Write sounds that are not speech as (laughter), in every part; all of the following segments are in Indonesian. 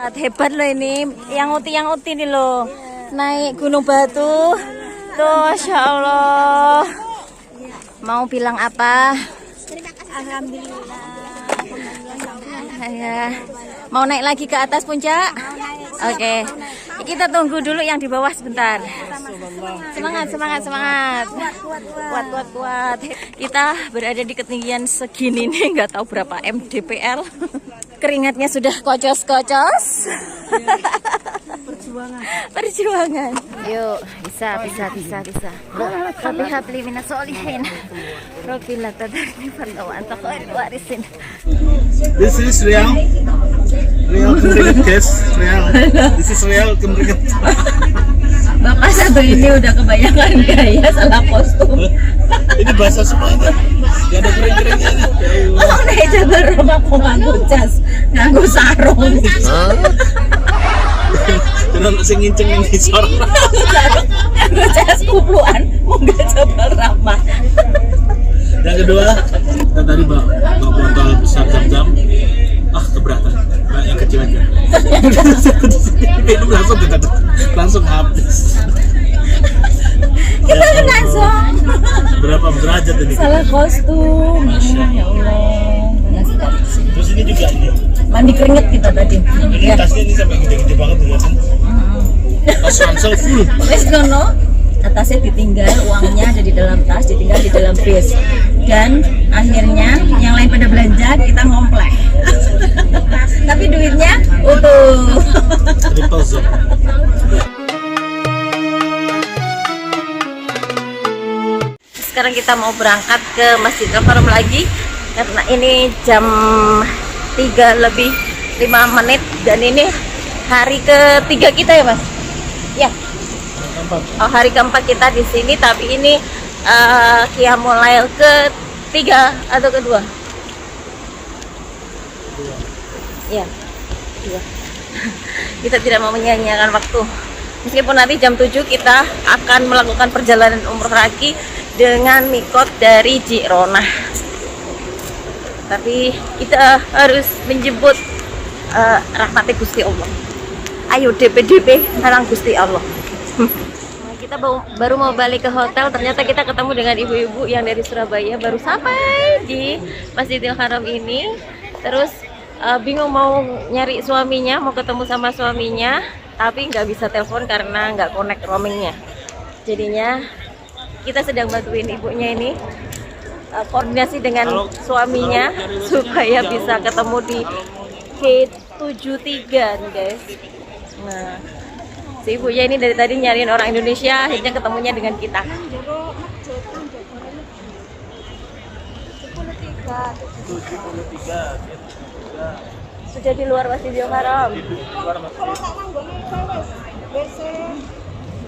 Hebat loh ini, yang uti yang uti nih loh, naik Gunung Batu. Tuh, masya Allah. Mau bilang apa? Alhamdulillah. Ya. Mau naik lagi ke atas puncak? Oke. Kita tunggu dulu yang di bawah sebentar. Semangat, semangat, semangat. Kuat, kuat, kuat. Kita berada di ketinggian segini nih, nggak tahu berapa mdpl. Keringatnya sudah kocos-kocos. Perjuangan. Perjuangan. Yuk, bisa, bisa, bisa, bisa. Habli habli minas solihin. Robila tadarni fardawan taqair warisin. This is real. Real kemeringet guys. Real. This is real kemeringet. (laughs) Bapak satu ini udah kebanyakan gaya salah kostum. Ini bahasa semuanya. Gak ada kering-keringnya. Oh, nek jabar rumah kok nganggo jas, nganggo sarung. Jangan sing nginceng yang disor. Nganggo jas kupluan, munggah jabal ramah. Yang kedua, kita tadi bawa, bawa botol besar jam-jam. Ah, keberatan. Mbak yang kecil aja. (laughs) Minum langsung langsung habis. Kita kan langsung Berapa derajat ini? salah kostum. Ya Allah. Banyak sekali. Terus ini juga ini. Mandi keringet kita tadi. Ini Ya. tasnya ini sampai gede-gede banget kelihatan. Tas ransel full. Wes gono, atasnya ditinggal, uangnya ada di dalam tas, ditinggal di dalam bis. Dan akhirnya yang lain pada belanja, kita ngomplek. (laughs) Tapi duitnya utuh. Sekarang kita mau berangkat ke Masjidil Haram lagi karena ini jam 3 lebih 5 menit dan ini hari ketiga kita ya Mas? Ya. Oh, hari keempat kita di sini tapi ini uh, Qiyamul Lail ketiga atau kedua? Ya, kedua. (laughs) kita tidak mau menyia-nyiakan waktu. Meskipun nanti jam 7 kita akan melakukan perjalanan umroh lagi dengan mikot dari Jironah. Tapi kita harus menjemput uh, rahmati Gusti Allah. Ayo DP-DP sarang Gusti Allah. (laughs) Kita baru, mau balik ke hotel, ternyata kita ketemu dengan ibu-ibu yang dari Surabaya baru sampai di Masjidil Haram ini. Terus uh, bingung mau nyari suaminya, mau ketemu sama suaminya, tapi nggak bisa telepon karena nggak connect roamingnya. Jadinya kita sedang bantuin ibunya ini uh, koordinasi dengan suaminya (laughs) supaya bisa ketemu di K73 nih guys. Nah, si ibunya ini dari tadi nyariin orang Indonesia, akhirnya ketemunya dengan kita. Sudah di luar Masjidil Haram.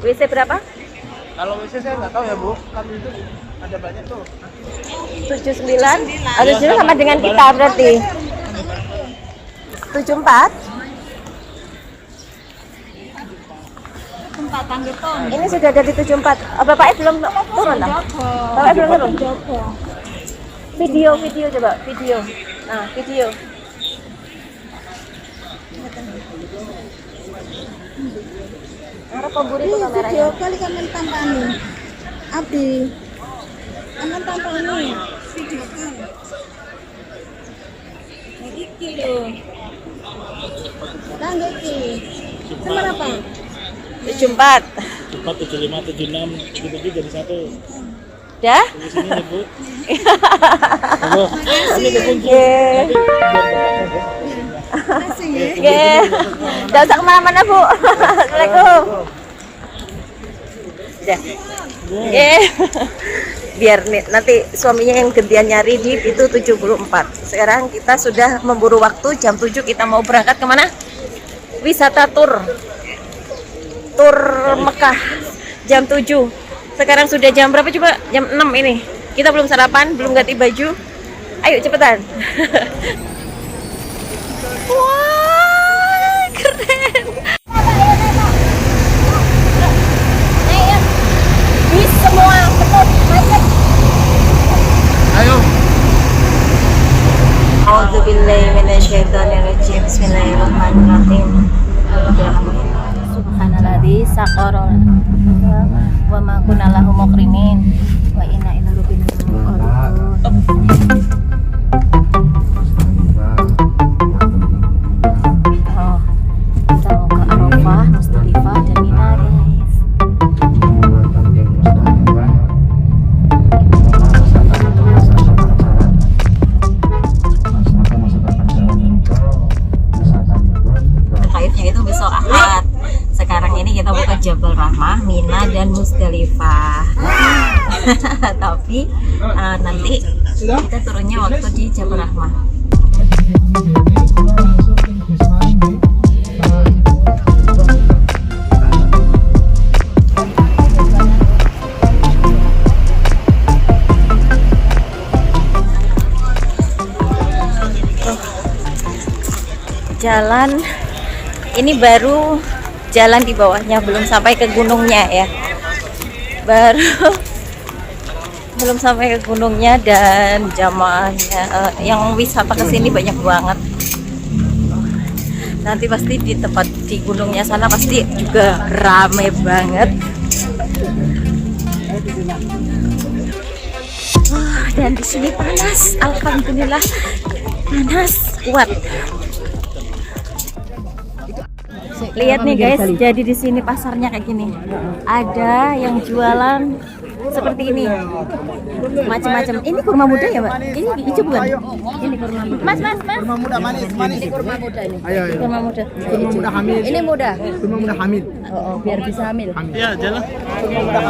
WC berapa? Kalau WC saya nggak tahu ya bu, kan itu ada banyak tuh. 79 Harus juga sama dengan kita berarti 74 Ini sudah ada di 74. Bapaknya e belum turun ah? tak? Bapaknya e belum turun. Video, video coba, video. Nah, video. Arep pemburi itu kameranya. Video kali kamen tampani. Abdi. Kamen tampani. Video kan. Ini kilo. Tangga iki. Semerapa? 74 74, 75, 76, 77 jadi satu. Ya? Di sini nyebut (laughs) Halo, ini kekunci Oke, tidak usah ke mana-mana Bu. Assalamualaikum. Ya. Yeah. Biar nih, nanti suaminya yang gantian nyari di itu 74. Sekarang kita sudah memburu waktu jam 7 kita mau berangkat ke mana? Wisata tour Tur Mekah Jam 7 Sekarang sudah jam berapa coba? Jam 6 ini Kita belum sarapan, belum ganti baju Ayo cepetan (laughs) Wah, keren. Bis semua betul macet. Ayo. A'udzubillahi minasyaitonirrajim. Bismillahirrahmanirrahim. Aqara wa ma kunna lahu muqrinin. Wa inna ila rabbina kita turunnya waktu di Jabal Rahmah. Jalan ini baru jalan di bawahnya belum sampai ke gunungnya ya. Baru (laughs) belum sampai ke gunungnya dan jamaahnya eh, yang wisata ke sini banyak banget. Nanti pasti di tempat di gunungnya sana pasti juga rame banget. Wah, dan di sini panas. Alhamdulillah panas kuat. Lihat nih guys, jadi di sini pasarnya kayak gini. Ada yang jualan seperti ini. Macam-macam. Ini kurma muda ya, Mbak? Ini hijau bukan? Ini kurma muda. Mas, Mas, Mas. Kurma muda manis, manis. Ini kurma muda ini. Ayo, ayo. Kurma muda. Kurma muda hamil. Ini muda. Kurma muda hamil. Oh, oh, biar bisa hamil. Ya, jalan.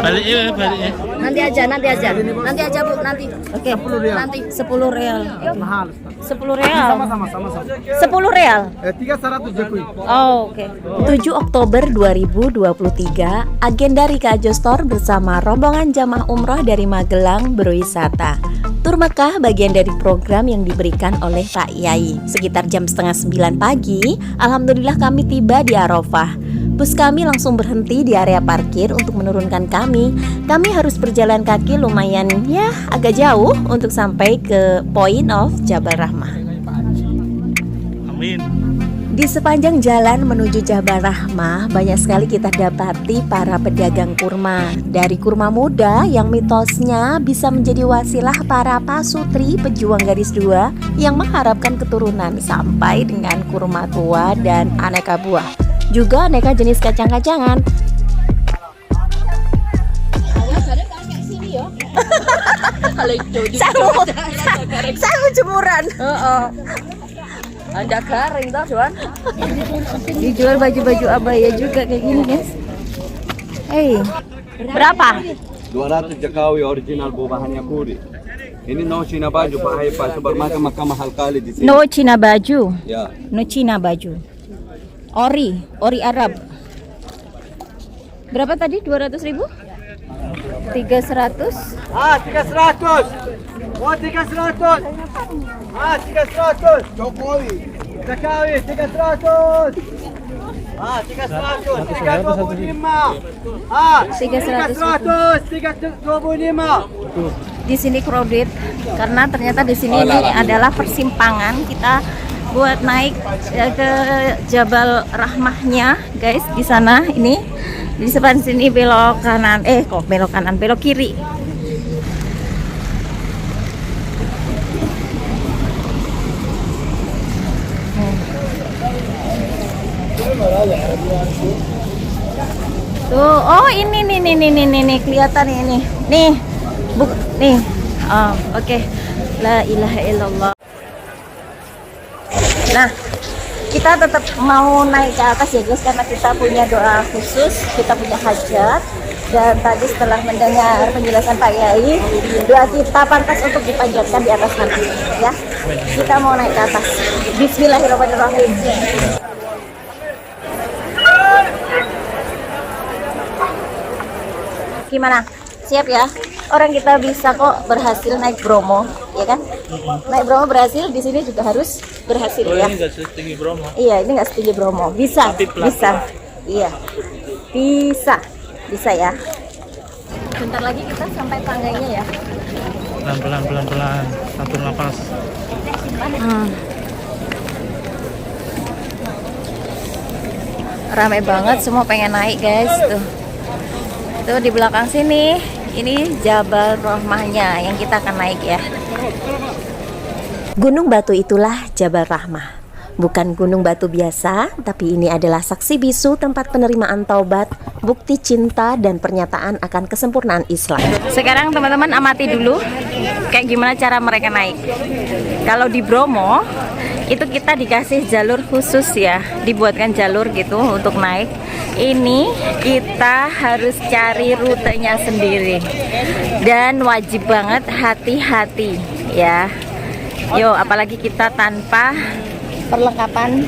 Balik ya, balik ya. Nanti aja, nanti aja. Nanti aja, Bu, nanti. Oke. 10 real. Nanti 10 real. Mahal. Ustaz. 10 real. Sama-sama, sama-sama. 10 real. Eh, tiga seratus jakui. Oh, oke. 7 Oktober 2023, agenda Rika Ajo Store bersama rombongan jamaah umroh dari Magelang berwisata. Tur Mekah bagian dari program yang diberikan oleh Pak Yai. Sekitar jam setengah 9 pagi, Alhamdulillah kami tiba di Arafah. Bus kami langsung berhenti di area parkir untuk menurunkan kami. Kami harus berjalan kaki lumayan ya agak jauh untuk sampai ke point of Jabal Rahmah. Amin. Di sepanjang jalan menuju Jabal Rahmah, banyak sekali kita dapati para pedagang kurma. Dari kurma muda yang mitosnya bisa menjadi wasilah para pasutri pejuang gadis dua yang mengharapkan keturunan sampai dengan kurma tua dan aneka buah. Juga aneka jenis kacang-kacangan. Sangu, sangu (laughs) jemuran. Anda garing toh, Don. Dijual baju-baju abaya juga kayak gini, guys. Hey, berapa? 200 jekawi ya, original bahannya kuri. Ini no Cina baju, Pak Haifa, supermarket mahal kali di sini. No Cina baju. Ya. No Cina baju. Ori, ori Arab. Berapa tadi? 200 ribu? 300? Ah, 300. O, tiga seratus. Ah, tiga seratus. Jokowi. Zakawi, tiga seratus. Ah, tiga seratus. Tiga dua puluh lima. Ah, tiga seratus. Tiga dua puluh lima. Di sini crowded karena ternyata di sini oh, ini adalah persimpangan kita buat naik eh, ke Jabal Rahmahnya, guys. Di sana ini di depan sini belok kanan. Eh, kok belok kanan? Belok kiri. Tuh, oh ini nih nih nih nih nih, nih kelihatan nih nih. Nih. Buk nih. Oh, oke. La ilaha illallah. Nah, kita tetap mau naik ke atas ya guys karena kita punya doa khusus, kita punya hajat. Dan tadi setelah mendengar penjelasan Pak Yai, doa kita pantas untuk dipanjatkan di atas sana, ya. Kita mau naik ke atas. Bismillahirrahmanirrahim. Gimana? Siap ya? Orang kita bisa kok berhasil naik Bromo, ya kan? Naik Bromo berhasil, di sini juga harus berhasil ya. nggak setinggi Bromo. Iya, ini nggak setinggi Bromo. Bisa, bisa. Iya, bisa, bisa ya. Bentar lagi kita sampai tangganya ya. Pelan pelan pelan pelan. Satu napas. Hmm. Ramai banget, semua pengen naik guys tuh. Tuh di belakang sini, ini Jabal Rahmahnya yang kita akan naik ya. Gunung batu itulah Jabal Rahmah. Bukan gunung batu biasa, tapi ini adalah saksi bisu tempat penerimaan taubat, bukti cinta dan pernyataan akan kesempurnaan Islam. Sekarang teman-teman amati dulu kayak gimana cara mereka naik. Kalau di Bromo itu kita dikasih jalur khusus ya, dibuatkan jalur gitu untuk naik. Ini kita harus cari rutenya sendiri dan wajib banget hati-hati ya. Yo, apalagi kita tanpa perlengkapan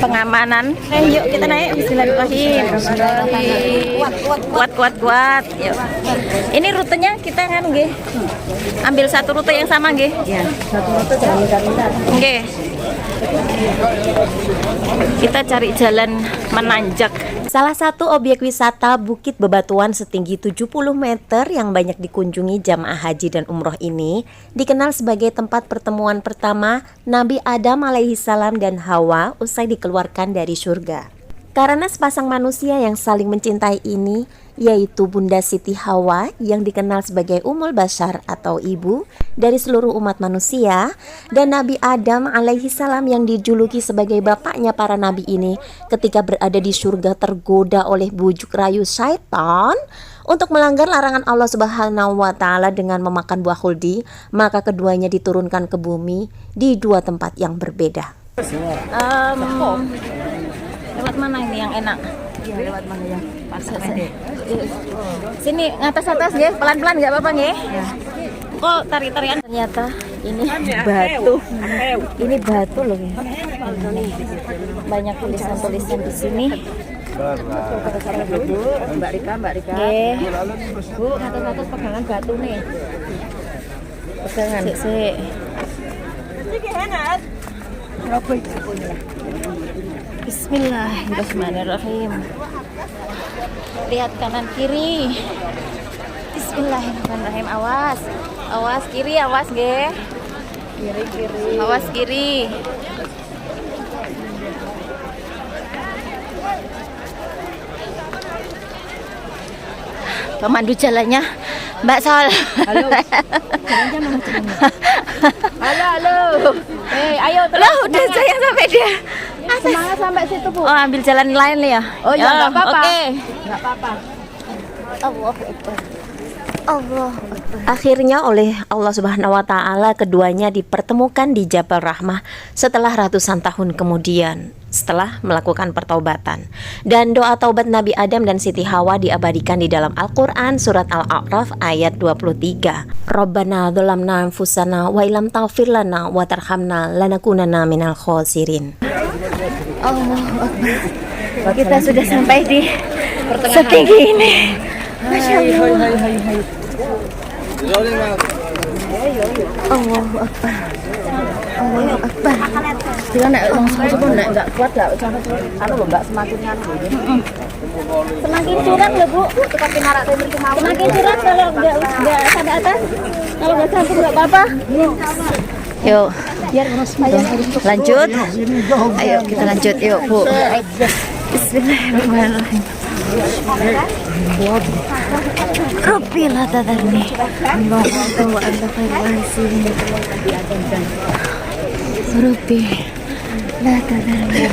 pengamanan. Eh, yuk kita naik. Bismillahirrahmanirrahim. Kuat, kuat, kuat, kuat, kuat. Yuk. Ini rutenya kita kan, nggih. Ambil satu rute yang sama, nggih. Ya, satu rute jangan Nggih. Kita cari jalan menanjak. Salah satu objek wisata Bukit Bebatuan setinggi 70 meter yang banyak dikunjungi jamaah haji dan umroh ini dikenal sebagai tempat pertemuan pertama Nabi Adam alaihi salam dan Hawa usai dikeluarkan dari surga. Karena sepasang manusia yang saling mencintai ini, yaitu Bunda Siti Hawa yang dikenal sebagai Umul Bashar atau ibu dari seluruh umat manusia, dan Nabi Adam alaihi salam yang dijuluki sebagai bapaknya para nabi ini ketika berada di surga tergoda oleh bujuk rayu syaitan untuk melanggar larangan Allah Subhanahu wa taala dengan memakan buah khuldi, maka keduanya diturunkan ke bumi di dua tempat yang berbeda. Um, lewat mana ini yang enak? Iya, lewat mana ya? Sini ngatas atas ya, pelan-pelan nggak apa-apa nggih? Kok tari-tarian ternyata ini batu. Ini batu loh ya. Banyak tulisan-tulisan di sini. Mbak Rika, Mbak Rika. Nggih. Bu, atas-atas pegangan batu nih. Pegangan. Sik, sik. Bismillahirrahmanirrahim. Lihat kanan kiri. Bismillahirrahmanirrahim. Awas. Awas kiri, awas, ge. Kiri, kiri. Awas kiri. Pemandu jalannya Mbak Sol. Halo. (laughs) Halo, halo. Eh, ayo terus. Lah udah saya sampai dia. Semangat sampai situ, Bu. Oh ambil jalan lain ya? Oh, ya, nggak apa-apa. Oke. Enggak apa-apa. Allah Allah Akhirnya oleh Allah Subhanahu wa taala keduanya dipertemukan di Jabal Rahmah setelah ratusan tahun kemudian setelah melakukan pertaubatan. Dan doa taubat Nabi Adam dan Siti Hawa diabadikan di dalam Al-Qur'an surat Al-A'raf ayat 23. Rabbana dzalamna anfusana wa illam taghfir lana wa tarhamna lanakunanna minal khosirin. Allah Akbar. Kita sudah sampai di setinggi ini. Masya Allah. Allahu Akbar. Allahu Akbar. Dia nek langsung sebelum nek enggak kuat enggak sampai anu lho Mbak semakin anu. Semakin curam loh bu. Semakin curam kalau nggak nggak sampai atas. Kalau nggak sampai nggak apa-apa. Yuk. Lanjut. Ayo kita lanjut yuk, Bu. Bismillahirrahmanirrahim. Rabbi la tadarni. Allahu wa anta khairul warisiin. Rabbi la tadarni.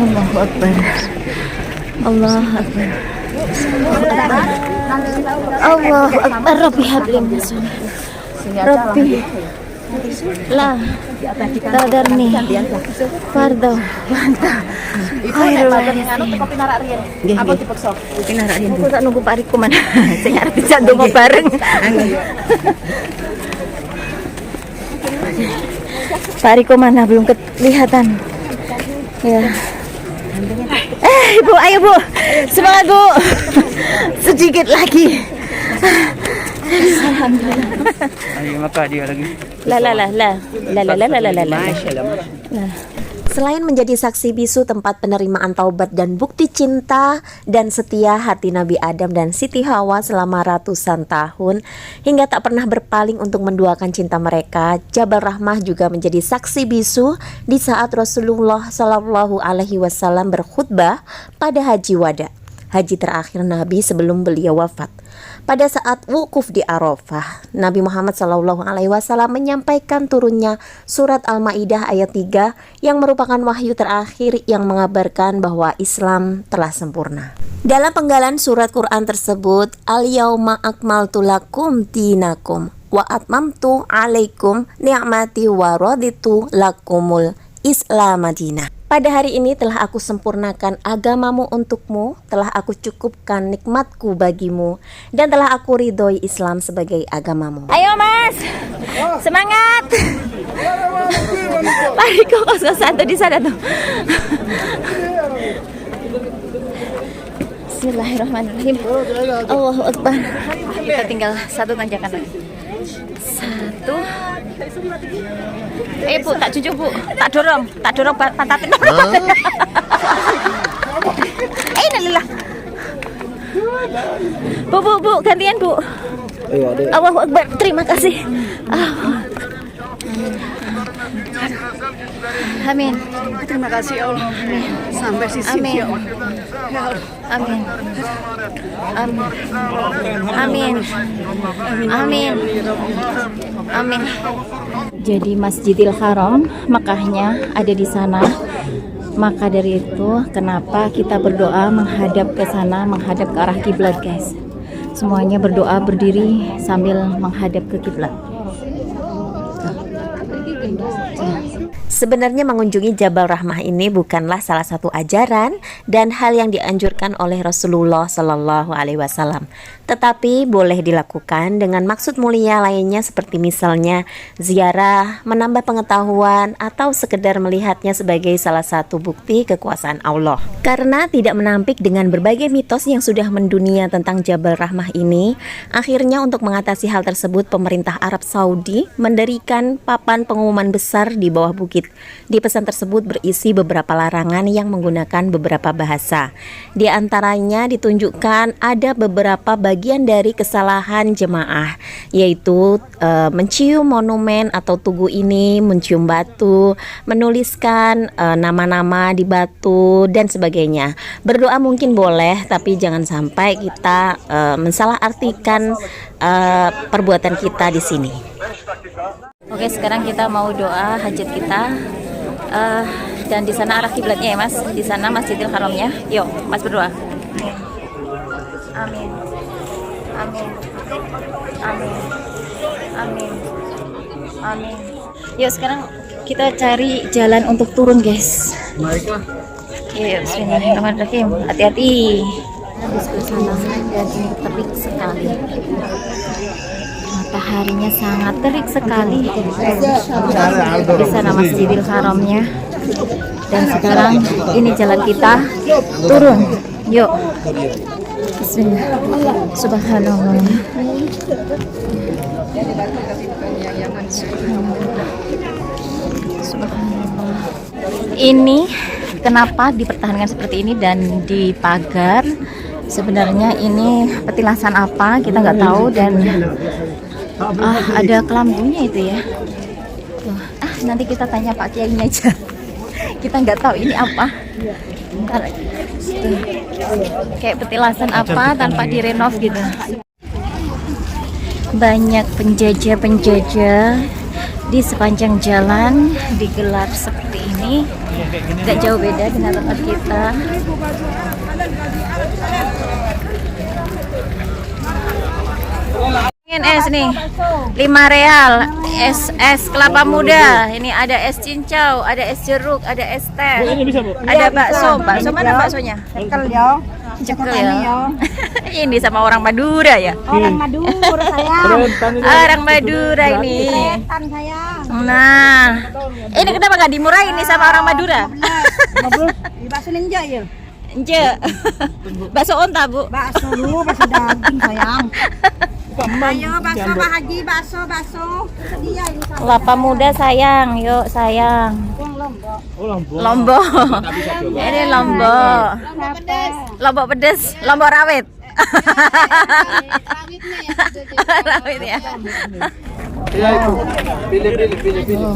Allahu Akbar. Allah Akbar. Allahu Akbar. Rabbi habli min sunnah. Rabbi la tadarni fardo wanta khairul warisiin. Kopi narak. Apa dipaksa? Aku tak nunggu Pak mana. Saya arep ndonga bareng. Pak Riko mana belum kelihatan. Ya. Ibu, ayo Bu. Semangat Bu. Sedikit lagi. Ayo maka dia lagi. La la la la. La la la la la la. la. Selain menjadi saksi bisu tempat penerimaan taubat dan bukti cinta dan setia hati Nabi Adam dan Siti Hawa selama ratusan tahun hingga tak pernah berpaling untuk menduakan cinta mereka, Jabal Rahmah juga menjadi saksi bisu di saat Rasulullah Shallallahu Alaihi Wasallam berkhutbah pada Haji Wada, haji terakhir Nabi sebelum beliau wafat. Pada saat wukuf di Arafah, Nabi Muhammad SAW menyampaikan turunnya surat Al-Maidah ayat 3 yang merupakan wahyu terakhir yang mengabarkan bahwa Islam telah sempurna. Dalam penggalan surat Quran tersebut, Al-yauma akmaltu lakum dinakum wa atmamtu alaikum ni'mati wa raditu lakumul Islam Madinah. Pada hari ini telah aku sempurnakan agamamu untukmu, telah aku cukupkan nikmatku bagimu, dan telah aku ridhoi Islam sebagai agamamu. Ayo mas, semangat. (laughs) Mari kok satu di sana tuh. Bismillahirrahmanirrahim. Allahu Akbar. Kita tinggal satu tanjakan lagi. Satu. Eh bu, tak cucuk bu, tak dorong, tak dorong pa- pantatin. (laughs) eh, nalilah. Bu, bu, bu, gantian bu. Allahu Akbar, terima kasih. Ah. Amin. Terima kasih ya Allah. Sampai sisi Amin. ya Allah. Amin. Amin. Amin. Amin. Amin. Jadi Masjidil Haram, Mekahnya ada di sana. Maka dari itu, kenapa kita berdoa menghadap ke sana, menghadap ke arah kiblat, guys. Semuanya berdoa berdiri sambil menghadap ke kiblat. Sebenarnya mengunjungi Jabal Rahmah ini bukanlah salah satu ajaran dan hal yang dianjurkan oleh Rasulullah Shallallahu Alaihi Wasallam, tetapi boleh dilakukan dengan maksud mulia lainnya seperti misalnya ziarah, menambah pengetahuan, atau sekedar melihatnya sebagai salah satu bukti kekuasaan Allah. Karena tidak menampik dengan berbagai mitos yang sudah mendunia tentang Jabal Rahmah ini, akhirnya untuk mengatasi hal tersebut pemerintah Arab Saudi mendirikan papan pengumuman besar di bawah bukit. Di pesan tersebut berisi beberapa larangan yang menggunakan beberapa bahasa. Di antaranya ditunjukkan ada beberapa bagian dari kesalahan jemaah, yaitu eh, mencium monumen atau tugu ini, mencium batu, menuliskan eh, nama-nama di batu dan sebagainya. Berdoa mungkin boleh, tapi jangan sampai kita eh, mensalahartikan eh, perbuatan kita di sini. Oke, sekarang kita mau doa hajat kita. Eh, dan di sana arah kiblatnya ya, Mas. Di sana Masjidil Haramnya. Yuk, Mas berdoa. Amin. Amin. Amin. Amin. Amin. Yuk, sekarang kita cari jalan untuk turun, guys. Baiklah. Iya, bismillahirrahmanirrahim. Hati-hati. Di sebelah sana dan ini terik sekali. Mataharinya sangat terik sekali. Di sana Masjidil Haramnya. Dan sekarang ini jalan kita turun. Yuk. Bismillah. Subhanallah. Subhanallah. Ini kenapa dipertahankan seperti ini dan dipagar? Sebenarnya ini petilasan apa kita nggak tahu dan ah, ada kelambunya itu ya. Tuh. Ah nanti kita tanya Pak Kiai aja. (laughs) kita nggak tahu ini apa. Ntar, tuh. Kayak petilasan apa tanpa direnov gitu. Banyak penjajah-penjajah di sepanjang jalan digelar seperti ini. Gak jauh beda dengan tempat kita. Ingin es nih, 5 real, es es kelapa muda. Ini ada es cincau, ada es jeruk, ada es teh, ada bakso. Bakso mana baksonya? Cekel yo. Cekel ya. (laughs) ini sama orang Madura ya. Orang Madura sayang. Orang Madura ini. Nah, ini kenapa nggak dimurahin nih sama orang Madura? Di bakso ninja ya. Ence, bakso onta bu. Bakso dulu, bakso daging sayang. (laughs) Ayo bakso Pak Haji, bakso, bakso. Ini sama. Kelapa muda sayang, yuk sayang. Yang Oh lombok. Lombok. Coba. Ini lombok. Lombok pedes, lombok rawit. rawit ya. Ya itu. Pilih pilih pilih pilih.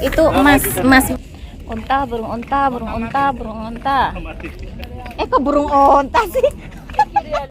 Itu emas, emas. Unta, burung unta, burung unta, burung unta. Eh kok burung unta sih?